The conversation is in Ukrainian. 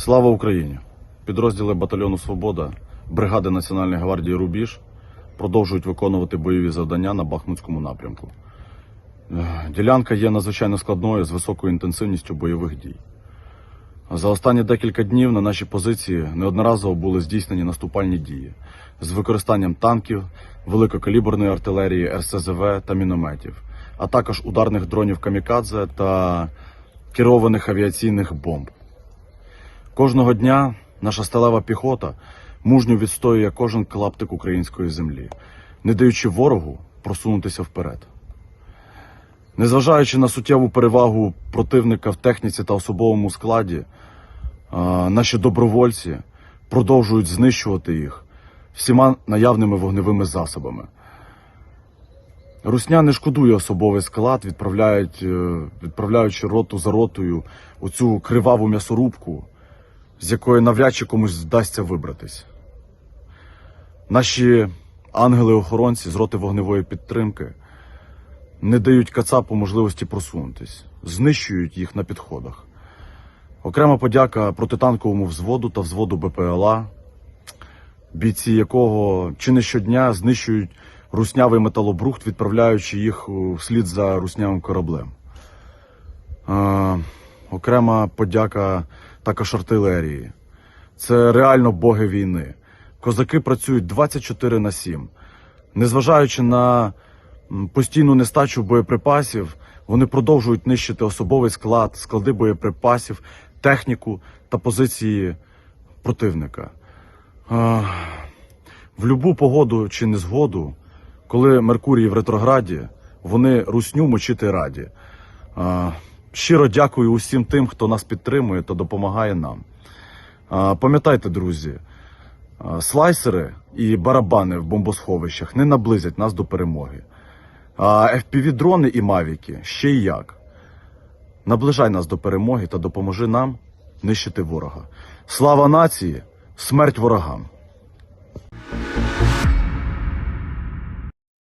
Слава Україні! Підрозділи батальйону Свобода, бригади Національної гвардії Рубіж продовжують виконувати бойові завдання на Бахмутському напрямку. Е, Ділянка є надзвичайно складною з високою інтенсивністю бойових дій. За останні декілька днів на наші позиції неодноразово були здійснені наступальні дії з використанням танків, великокаліберної артилерії, РСЗВ та мінометів, а також ударних дронів камікадзе та керованих авіаційних бомб. Кожного дня наша сталева піхота мужньо відстоює кожен клаптик української землі, не даючи ворогу просунутися вперед. Незважаючи на суттєву перевагу противника в техніці та особовому складі, наші добровольці продовжують знищувати їх всіма наявними вогневими засобами. Русня не шкодує особовий склад, е, відправляючи роту за ротою у цю криваву м'ясорубку, з якої навряд чи комусь вдасться вибратись. Наші ангели-охоронці з роти вогневої підтримки не дають Кацапу можливості просунутись, знищують їх на підходах. Окрема подяка протитанковому взводу та взводу БПЛА, бійці якого чи не щодня знищують руснявий металобрухт, відправляючи їх вслід за руснявим кораблем. Е, окрема подяка також артилерії. Це реально боги війни. Козаки працюють 24 на 7. Незважаючи на постійну нестачу боєприпасів, вони продовжують нищити особовий склад, склади боєприпасів, техніку та позиції противника. В любу погоду чи незгоду, коли Меркурій в ретрограді, вони русню мочити раді. Щиро дякую усім тим, хто нас підтримує та допомагає нам. Пам'ятайте, друзі, слайсери і барабани в бомбосховищах не наблизять нас до перемоги. А FPV-дрони і мавіки ще й як. Наближай нас до перемоги та допоможи нам нищити ворога. Слава нації, смерть ворогам!